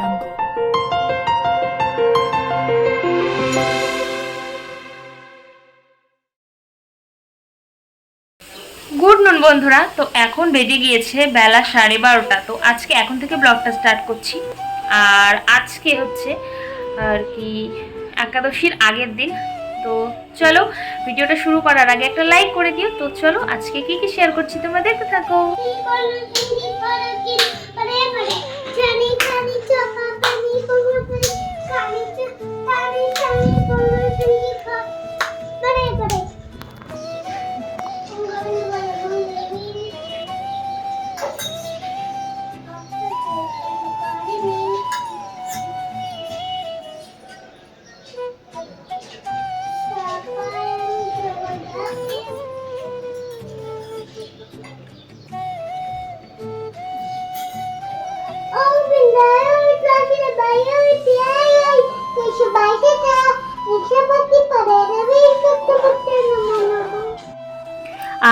jungle. Good নুন বন্ধুরা। তো এখন বেজে গিয়েছে বেলা সাড়ে বারোটা। তো আজকে এখন থেকে ব্লগটা স্টার্ট করছি। আর আজকে হচ্ছে আর কি একাদশীর আগের দিন। তো চলো ভিডিওটা শুরু করার আগে একটা লাইক করে দিও। তো চলো আজকে কি কি শেয়ার করছি তোমরা দেখতে থাকো।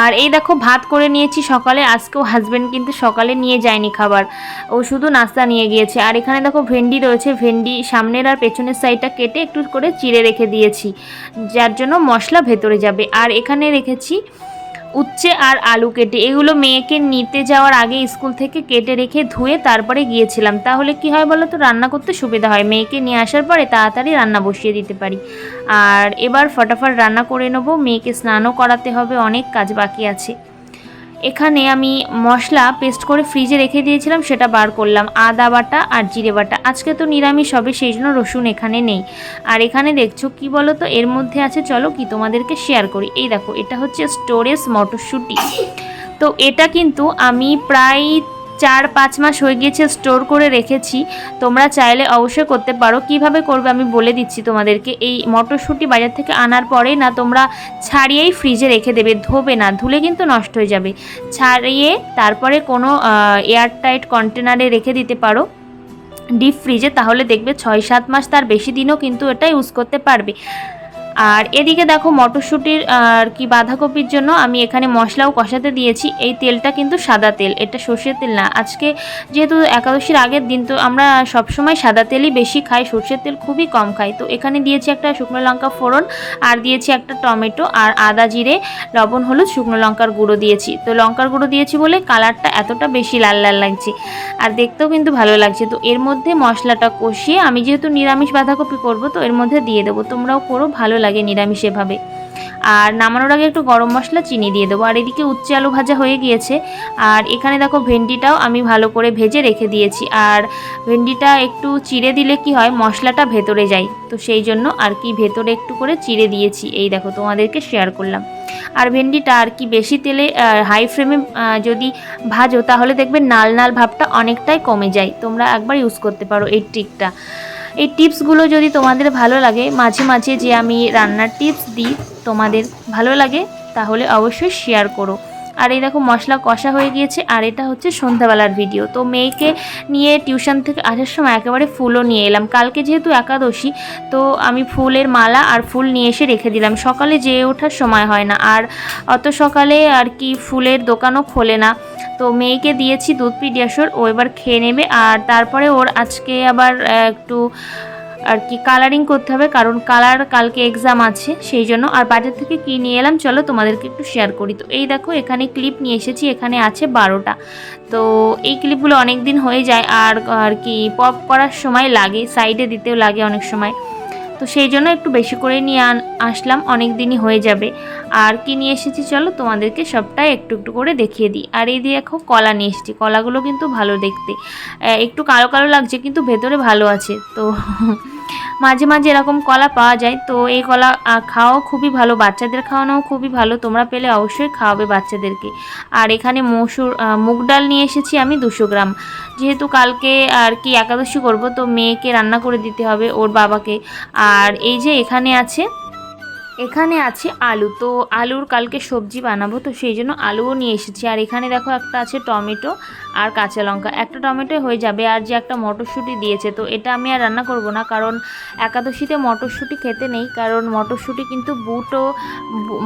আর এই দেখো, ভাত করে নিয়েছি সকালে, আজকেও হাজব্যান্ড কিন্তু সকালে নিয়ে যায়নি খাবার। ও শুধু নাস্তা নিয়ে গিয়েছে। আর এখানে দেখো, ভেন্ডি রয়েছে। ভেন্ডি সামনের আর পেছনের সাইডটা কেটে একটু করে চিড়ে রেখে দিয়েছি, যার জন্য মশলা ভেতরে যাবে। আর এখানে রেখেছি উচ্ছে আর আলু কেটে, এগুলো মেয়েকে নিতে যাওয়ার আগে স্কুল থেকে কেটে রেখে ধুয়ে তারপরে গিয়েছিলাম। তাহলে কি হয় বলো তো রান্না করতে সুবিধা হয়। মেয়েকে নিয়ে আসার পরে তাড়াতাড়ি রান্না বসিয়ে দিতে পারি। আর এবার ফটাফট রান্না করে নেব। মেয়েকে স্নানও করাতে হবে, অনেক কাজ বাকি আছে। এখানে আমি মশলা পেস্ট করে ফ্রিজে রেখে দিয়েছিলাম, সেটা বার করলাম। আদা বাটা আর জিরে বাটা। আজকে তো নিরামিষ হবে, সেই জন্য রসুন এখানে নেই। আর এখানে দেখছ কি বলো তো এর মধ্যে আছে, চলো কি তোমাদেরকে শেয়ার করি। এই দেখো, এটা হচ্ছে স্টোরেজ মটরশুঁটি। তো এটা কিন্তু আমি প্রায় চার পাঁচ মাস হয়ে গিয়েছে স্টোর করে রেখেছি। তোমরা চাইলে অবশ্যই করতে পারো। কীভাবে করবে আমি বলে দিচ্ছি তোমাদেরকে। এই মটরশুঁটি বাজার থেকে আনার পরে না, তোমরা ছাড়িয়েই ফ্রিজে রেখে দেবে, ধোবে না, ধুলে কিন্তু নষ্ট হয়ে যাবে। ছাড়িয়ে তারপরে কোনো এয়ারটাইট কন্টেনারে রেখে দিতে পারো। ডিপ ফ্রিজে, তাহলে দেখবে ছয় সাত মাস তার বেশি দিনও কিন্তু এটা ইউজ করতে পারবে। আর এদিকে দেখো মটরশুঁটির, আর কি বাঁধাকপির জন্য আমি এখানে মশলাও কষাতে দিয়েছি। এই তেলটা কিন্তু সাদা তেল, এটা সর্ষের তেল না। আজকে যেহেতু একাদশীর আগের দিন, তো আমরা সবসময় সাদা তেলই বেশি খাই, সর্ষের তেল খুবই কম খাই। তো এখানে দিয়েছি একটা শুকনো লঙ্কা ফোড়ন, আর দিয়েছি একটা টমেটো, আর আদা জিরে, লবণ, হলুদ, শুকনো লঙ্কার গুঁড়ো দিয়েছি। তো লঙ্কার গুঁড়ো দিয়েছি বলে কালারটা এতটা বেশি লাল লাল লাগছে, আর দেখতেও কিন্তু ভালো লাগছে। তো এর মধ্যে মশলাটা কষিয়ে আমি যেহেতু নিরামিষ বাঁধাকপি করব, তো এর মধ্যে দিয়ে দেবো। তোমরাও করো, ভালো লাগে। নিরামিষ এভাবে আর নামানোর আগে একটু গরম মশলা চিনি দিয়ে দেবো। আর এদিকে উচ্চে আলু ভাজা হয়ে গিয়েছে। আর এখানে দেখো ভেন্ডিটাও আমি ভালো করে ভেজে রেখে দিয়েছি। আর ভেন্ডিটা একটু চিড়ে দিলে কি হয়, মশলাটা ভেতরে যায়। তো সেই জন্য আর কি ভেতরে একটু করে চিড়ে দিয়েছি। এই দেখো তোমাদেরকে শেয়ার করলাম। আর ভেন্ডিটা আর কি বেশি তেলে হাই ফ্লেমে যদি ভাজো তাহলে দেখবে নাল নাল ভাবটা অনেকটাই কমে যায়। তোমরা একবার ইউজ করতে পারো এই ট্রিকটা এই টিপসগুলো যদি তোমাদের ভালো লাগে, মাঝে মাঝে যে আমি রান্নার টিপস দিই তোমাদের ভালো লাগে, তাহলে অবশ্যই শেয়ার করো। আর এই দেখো মশলা কষা হয়ে গিয়েছে, আর এটা হচ্ছে সন্ধ্যাবেলার ভিডিও তো মেয়েকে নিয়ে টিউশন থেকে আসার সময় একেবারে ফুলও নিয়ে এলাম। কালকে যেহেতু একাদশী, তো আমি ফুলের মালা আর ফুল নিয়ে এসে রেখে দিলাম। সকালে যেয়ে ওঠার সময় হয় না, আর অত সকালে আর কি ফুলের দোকানও খোলে না। তো মেয়েকে দিয়েছি দুধ পিডিয়াশোর ও এবার খেয়ে নেবে। আর তারপরে ওর আজকে আবার একটু আর কি কালারিং করতে হবে, কারণ কালার কালকে এক্সাম আছে, সেই জন্য আর বাজার থেকে কি নিয়ে এলাম, চলো তোমাদেরকে একটু শেয়ার করি। তো এই দেখো, এখানে ক্লিপ নিয়ে এসেছি, এখানে আছে বারোটা। তো এই ক্লিপগুলো অনেক দিন হয়ে যায়, আর আর কি পপ করার সময় লাগে সাইডে দিতেও লাগে অনেক সময়। তো সেই জন্য একটু বেশি করে নিয়ে আসলাম, অনেক দিনই হয়ে যাবে। আর কি নিয়ে এসেছি চলো, তোমাদেরকে সবটাই একটু একটু করে দেখিয়ে দিই। আর এই দিয়ে এখন কলা নিয়ে এসেছি। কলাগুলো কিন্তু ভালো দেখতে। একটু কালো কালো লাগছে, কিন্তু ভেতরে ভালো আছে। তো মাঝে মাঝে এরকম কলা পাওয়া যায়। তো এই কলা খাওয়াও খুবই ভালো। বাচ্চাদের খাওয়ানোও খুবই ভালো। তোমরা পেলে অবশ্যই খাওয়াবে বাচ্চাদেরকে। আর এখানে মসুর মুগ ডাল নিয়ে এসেছি আমি দুশো গ্রাম। যেহেতু কালকে আর কি একাদশী করব, তো মেয়েকে রান্না করে দিতে হবে ওর বাবাকে। আর এই যে এখানে আছে এখানে আছে আলু। তো আলুর কালকে সবজি বানাবো, তো সেই জন্য আলুও নিয়ে এসেছি। আর এখানে দেখো একটা আছে টমেটো আর কাঁচা লঙ্কা। একটা টমেটো হয়ে যাবে আর যে একটা মটরশুঁটি দিয়েছে, তো এটা আমি আর রান্না করব না কারণ একাদশীতে মটরশুঁটি খেতে নেই, কারণ মটরশুঁটি কিন্তু বুটও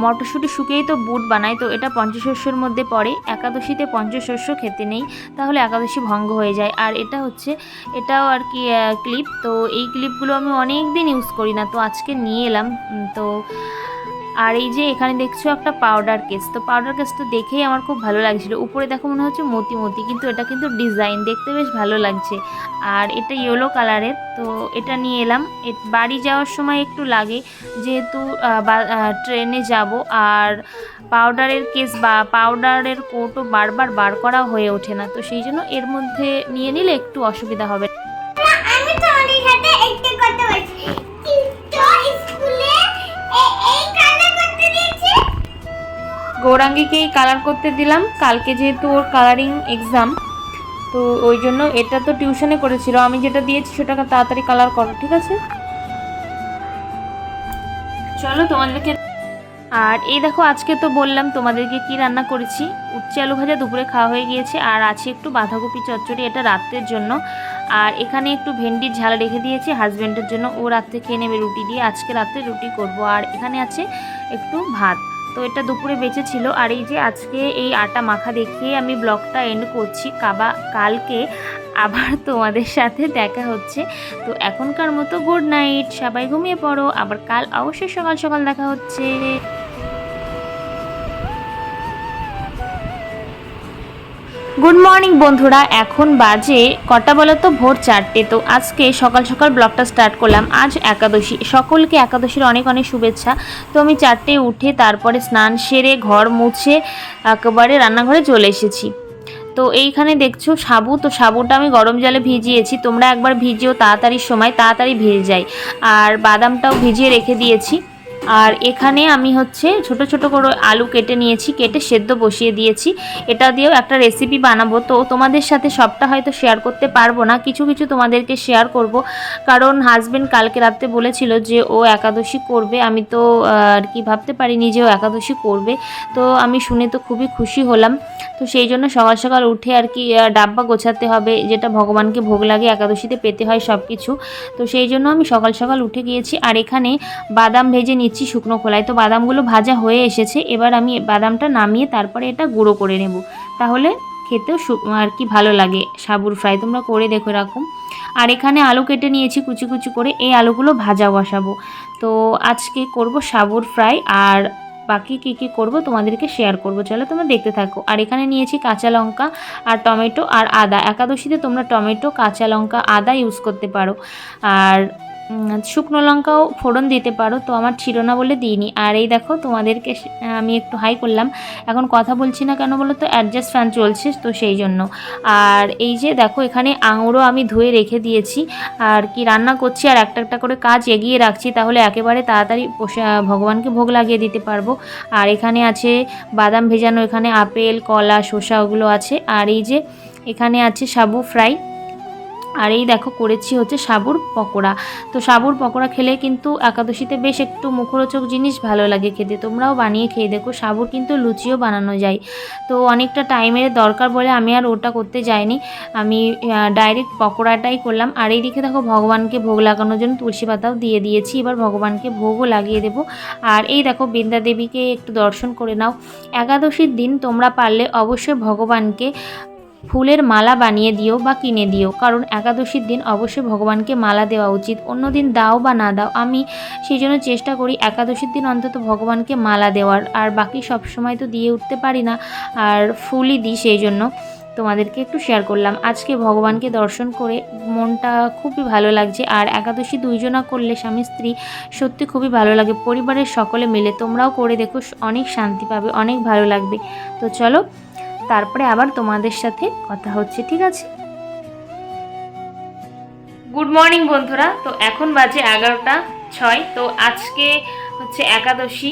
মটরশুঁটি শুকিয়েই তো বুট বানায়, তো এটা পঞ্চশস্যর মধ্যে পড়ে। একাদশীতে পঞ্চশস্য খেতে নেই, তাহলে একাদশী ভঙ্গ হয়ে যায়। আর এটা হচ্ছে, এটাও আর কি ক্লিপ। তো এই ক্লিপগুলো আমি অনেক দিন ইউজ করি না, তো আজকে নিয়ে এলাম। তো আর এই যে এখানে দেখছ একটা পাউডার কেস তো পাউডার কেস তো দেখেই আমার খুব ভালো লাগছিল। উপরে দেখো মনে হচ্ছে মতি মতি, কিন্তু এটা কিন্তু ডিজাইন দেখতে বেশ ভালো লাগছে। আর এটা ইয়েলো কালারের তো এটা নিয়ে এলাম। বাড়ি যাওয়ার সময় একটু লাগে। যেহেতু ট্রেনে যাব। আর পাউডারের কেস বা পাউডারের কোটও বারবার বার করা হয়ে ওঠে না। তো সেই জন্য এর মধ্যে নিয়ে নিলে একটু অসুবিধা হবে। আমি একটা কথা বলছি। গৌরাঙ্গীকেই কালার করতে দিলাম। কালকে যেহেতু ওর কালারিং এক্সাম তো ওই জন্য এটা তো টিউশনে করেছিল। আমি যেটা দিয়েছি সেটাকে তাড়াতাড়ি কালার করো, ঠিক আছে? চলো তোমাদেরকে আর এই দেখো, আজকে তো বললাম তোমাদেরকে কি রান্না করেছি। উচ্ছে আলু ভাজা দুপুরে খাওয়া হয়ে গিয়েছে, আর আছে একটু বাঁধাকপি চচ্চড়ি, এটা রাত্রের জন্য। আর এখানে একটু ভেন্ডির ঝাল রেখে দিয়েছি হাজব্যান্ডের জন্য। ও রাত্রে খেয়ে নেবে রুটি দিয়ে, আজকে রাত্রে রুটি করব। আর এখানে আছে একটু ভাত। তো এটা দুপুরে বেঁচে ছিল। আর এই যে আজকে এই আটা মাখা দেখিয়ে আমি ব্লগটা এন্ড করছি। কাবা, কালকে আবার তোমাদের সাথে দেখা হচ্ছে। তো এখনকার মতো গুড নাইট সবাই ঘুমিয়ে পড়ো। আবার কাল অবশ্যই সকাল সকাল দেখা হচ্ছে। গুড মর্নিং বন্ধুরা। এখন বাজে কটা বলো তো ভোর চারটে। তো আজকে সকাল সকাল ব্লগটা স্টার্ট করলাম। আজ একাদশী। সকলকে একাদশীর অনেক অনেক শুভেচ্ছা। তো আমি চারটে উঠে তারপরে স্নান সেরে, ঘর মুছে, একেবারে রান্নাঘরে চলে এসেছি। তো এইখানে দেখছ সাবু। তো সাবুটা আমি গরম জলে ভিজিয়েছি। তোমরা একবার ভিজিও তাড়াতাড়ির সময় তাড়াতাড়ি ভিজে যায় আর বাদামটাও ভিজিয়ে রেখে দিয়েছি। আর এখানে আমি হচ্ছে ছোট ছোট করে আলু কেটে নিয়েছি, কেটে সেদ্ধ বসিয়ে দিয়েছি। এটা দিয়েও একটা রেসিপি বানাবো। তো তোমাদের সাথে সবটা হয়তো শেয়ার করতে পারব না। কিছু কিছু তোমাদেরকে শেয়ার করব। কারণ হাজবেন্ড কালকে রাত্রে বলেছিল যে ও একাদশী করবে। আমি তো আর কি ভাবতে পারিনি যে ও একাদশী করবে। তো আমি শুনে তো খুবই খুশি হলাম। তো সেই জন্য সকাল সকাল উঠে আর কি ডাব্বা গোছাতে হবে। যেটা ভগবানকে ভোগ লাগে, একাদশীতে পেতে হয় সব কিছু তো সেই জন্য আমি সকাল সকাল উঠে গিয়েছি। আর এখানে বাদাম ভেজে নিচ্ছি। শুকনো খোলায়। তো বাদামগুলো ভাজা হয়ে এসেছে। এবার আমি বাদামটা নামিয়ে তারপরে এটা গুঁড়ো করে নেব। তাহলে খেতেও আর কি ভালো লাগে সাবুর ফ্রাই। তোমরা করে দেখো এরকম। আর এখানে আলু কেটে নিয়েছি কুচি কুচি করে। এই আলুগুলো ভাজা বসাবো। তো আজকে করব সাবুর ফ্রাই। আর বাকি কী কী করব তোমাদেরকে শেয়ার করব। চলো তোমরা দেখতে থাকো। আর এখানে নিয়েছি কাঁচা লঙ্কা আর টমেটো আর আদা। একাদশীতে তোমরা টমেটো, কাঁচা লঙ্কা, আদা ইউজ করতে পারো। আর শুকনো লঙ্কাও ফোড়ন দিতে পারো, তো আমার ছিল না বলে দিইনি। আর এই দেখো, তোমাদেরকে আমি একটু হাই করলাম। এখন কথা বলছি না কেন বলো তো? অ্যাডজাস্ট ফ্যান চলছে, তো সেই জন্য। আর এই যে দেখো, এখানে আঙুরও আমি ধুয়ে রেখে দিয়েছি। আর কি রান্না করছি, আর একটা একটা করে কাজ এগিয়ে রাখছি, তাহলে একেবারে তাড়াতাড়ি ভগবানকে ভোগ লাগিয়ে দিতে পারব। আর এখানে আছে বাদাম ভেজানো, এখানে আপেল, কলা, শসা, ওগুলো আছে। আর এই যে এখানে আছে সাবু ফ্রাই। আর এই দেখো করেছি হচ্ছে সাবুর পকোড়া। তো সাবুর পকোড়া খেলে কিন্তু একাদশীতে বেশ একটু মুখরোচক জিনিস ভালো লাগে খেতে। তোমরাও বানিয়ে খেয়ে দেখো, সাবুর কিন্তু লুচিও বানানো যায়। তো অনেকটা টাইমের দরকার বলে আমি আর ওটা করতে যাইনি। আমি ডাইরেক্ট পকোড়াটাই করলাম। আর এইদিকে দেখো ভগবানকে ভোগ লাগানোর জন্য তুলসী পাতাও দিয়ে দিয়েছি। এবার ভগবানকে ভোগও লাগিয়ে দেবো। আর এই দেখো বৃন্দা দেবীকে একটু দর্শন করে নাও। একাদশীর দিন তোমরা পারলে অবশ্যই ভগবানকে ফুলের মালা বানিয়ে দিও বা কিনে দিও। কারণ একাদশীর দিন অবশ্যই ভগবানকে মালা দেওয়া উচিত। অন্য দিন দাও বা না দাও, আমি সেই জন্য চেষ্টা করি একাদশীর দিন অন্তত ভগবানকে মালা দেওয়ার। আর বাকি সব সময় তো দিয়ে উঠতে পারি না, আর ফুলই দিই সেই জন্য। তোমাদেরকে একটু শেয়ার করলাম। আজকে ভগবানকে দর্শন করে মনটা খুবই ভালো লাগছে। আর একাদশী দুইজনা করলে স্বামী, স্ত্রী সত্যি খুবই ভালো লাগে। পরিবারের সকলে মিলে তোমরাও করে দেখো, অনেক শান্তি পাবে, অনেক ভালো লাগবে। তো চলো তারপরে আবার তোমাদের সাথে কথা হচ্ছে, ঠিক আছে? গুড মর্নিং বন্ধুরা। তো এখন বাজে এগারোটা ছয়। তো আজকে হচ্ছে একাদশী।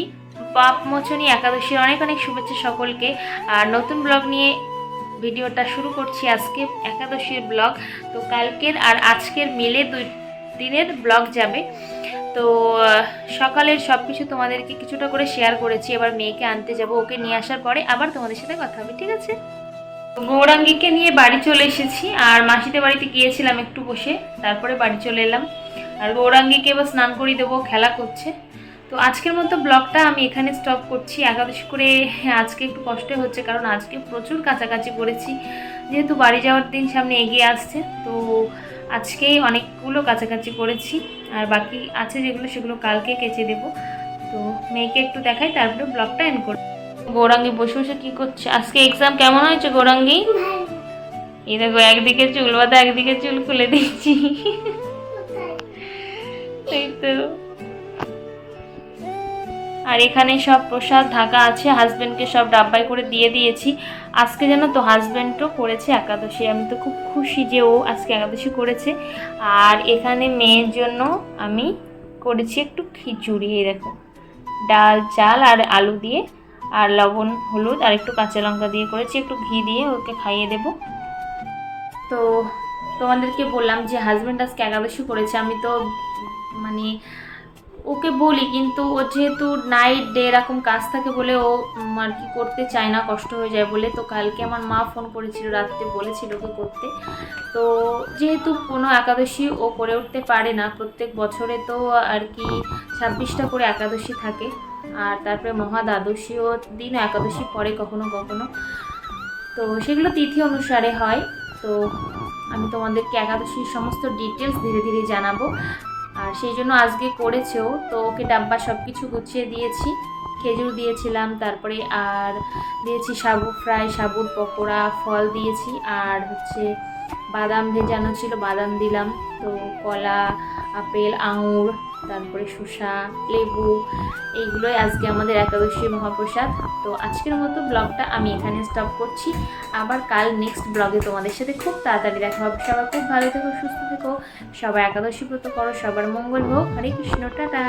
পাপ মোচনী একাদশীর অনেক অনেক শুভেচ্ছা সকলকে। আর নতুন ব্লগ নিয়ে ভিডিওটা শুরু করছি আজকে একাদশীর ব্লগ। তো কালকের আর আজকের মিলে দুই দিনের ব্লগ যাবে। তো সকালের সব কিছু তোমাদেরকে কিছুটা করে শেয়ার করেছি। এবার মেয়েকে আনতে যাব, ওকে নিয়ে আসার পরে আবার তোমাদের সাথে কথা হবে, ঠিক আছে? গৌরাঙ্গীকে নিয়ে বাড়ি চলে এসেছি, আর মাসিদের বাড়িতে গিয়েছিলাম একটু বসে, তারপরে বাড়ি চলে এলাম। আর গৌরাঙ্গীকে এবার স্নান করিয়ে দেবো খেলা করছে। তো আজকের মতো ব্লগটা আমি এখানে স্টপ করছি। একাদশী করে আজকে একটু কষ্ট হচ্ছে, কারণ আজকে প্রচুর কাছাকাছি করেছি। যেহেতু বাড়ি যাওয়ার দিন সামনে এগিয়ে আসছে, তো আজকেই অনেকগুলো কাছাকাছি করেছি আর বাকি আছে যেগুলো সেগুলো কালকে কেচে দেবো। তো মেয়েকে একটু দেখাই তারপরে ব্লগটা এন্ড করি গৌরাঙ্গি বসে বসে কি করছে? আজকে এক্সাম কেমন হয়েছে গৌরাঙ্গি? এই দেখো একদিকে চুল বাঁধা একদিকে চুল খুলে দিচ্ছি। তাই এই তো। আর এখানে সব প্রসাদ ঢাকা আছে হাজব্যান্ডকে সব ডাব্বাই করে দিয়ে দিয়েছি। আজকে যেন তো হাজব্যান্ডও করেছে একাদশী। আমি তো খুব খুশি যে ও আজকে একাদশী করেছে। আর এখানে মেয়ের জন্য আমি করেছি একটু খিচুড়ি, এই দেখো। ডাল, চাল আর আলু দিয়ে, আর লবণ, হলুদ, আর একটু কাঁচা লঙ্কা দিয়ে করেছি। একটু ঘি দিয়ে ওকে খাইয়ে দেবো। তো তোমাদেরকে বললাম যে হাজব্যান্ড আজকে একাদশী করেছে। আমি তো মানে ওকে বলি, কিন্তু ও যেহেতু নাইট ডে এরকম কাজ থাকে বলে ও আর কি করতে চায় না, কষ্ট হয়ে যায় বলে, তো কালকে আমার মা ফোন করেছিল, রাত্রে বলেছিল ওকে করতে। তো যেহেতু কোনো একাদশী ও করে উঠতে পারে না, প্রত্যেক বছরে তো আর কি ছাব্বিশটা করে একাদশী থাকে। আর তারপরে মহা দ্বাদশীও দিন একাদশী পরে কখনো কখনো। তো সেগুলো তিথি অনুসারে হয়। তো আমি তোমাদেরকে একাদশীর সমস্ত ডিটেলস ধীরে ধীরে জানাব। আর সেই জন্য আজকে করেছেও, তো ওকে ডাব্বা সব কিছু গুছিয়ে দিয়েছি। খেজুর দিয়েছিলাম, তারপরে আর দিয়েছি সাবু ফ্রাই, সাবুর পকোড়া, ফল দিয়েছি, আর হচ্ছে বাদাম ভেজানো ছিল বাদাম দিলাম। তো কলা, আপেল, আঙুর তারপরে শসা, লেবু, এইগুলোই আজকে আমাদের একাদশী মহাপ্রসাদ। তো আজকের মতো ব্লগটা আমি এখানে স্টপ করছি। আবার কাল নেক্সট ব্লগে তোমাদের সাথে খুব তাড়াতাড়ি দেখা হবে। সবাই খুব ভালো থেকো, সুস্থ থেকো। সবাই একাদশী ব্রত করো, সবার মঙ্গল হোক। হরে কৃষ্ণ, টাটা।